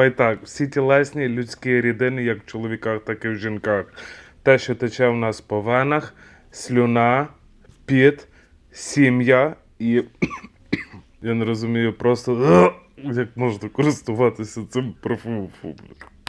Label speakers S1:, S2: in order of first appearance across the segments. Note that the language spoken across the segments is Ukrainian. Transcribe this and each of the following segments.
S1: А й так, всі тілесні людські рідини, як в чоловіках, так і в жінках. Те, що тече в нас по венах, слюна, піт, сім'я і. Я не розумію просто, як можна користуватися цим парфумом.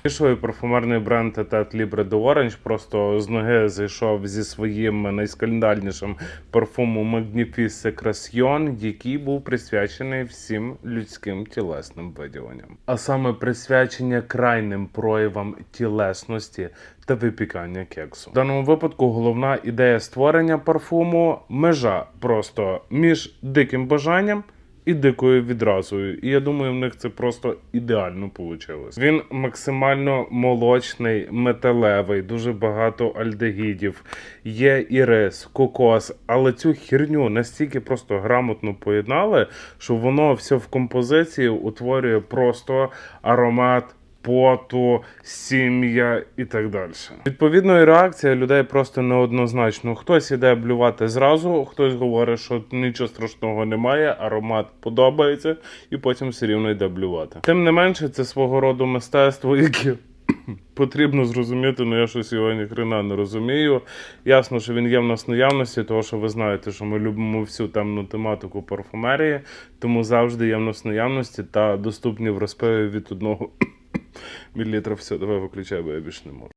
S1: Фу, блядь. Пішов парфумерний бренд Etet Libre de Orange просто з ноги зайшов зі своїм найскандальнішим парфумом Magnifique Cression, який був присвячений всім людським тілесним виділенням. А саме присвячення крайним проявам тілесності та випікання кексу. В даному випадку головна ідея створення парфуму межа просто між диким бажанням і дикою відразою. І я думаю, в них це просто ідеально вийшло. Він максимально молочний, металевий, дуже багато альдегідів, є ірис, кокос, але цю херню настільки просто грамотно поєднали, що воно все в композиції утворює просто аромат. Поту, сім'я і так далі. Відповідно, і реакція людей просто неоднозначно. Хтось іде блювати зразу, хтось говорить, що нічого страшного немає, аромат подобається, і потім все рівно йде блювати. Тим не менше, це свого роду мистецтво, яке потрібно зрозуміти, але я щось його ніхрена не розумію. Ясно, що він є в нас наявності, тому що ви знаєте, що ми любимо всю темну тематику парфумерії, тому завжди є в нас наявності та доступні в розпиві від одного мілілітра. Все, давай виключай, бо я більше не можу.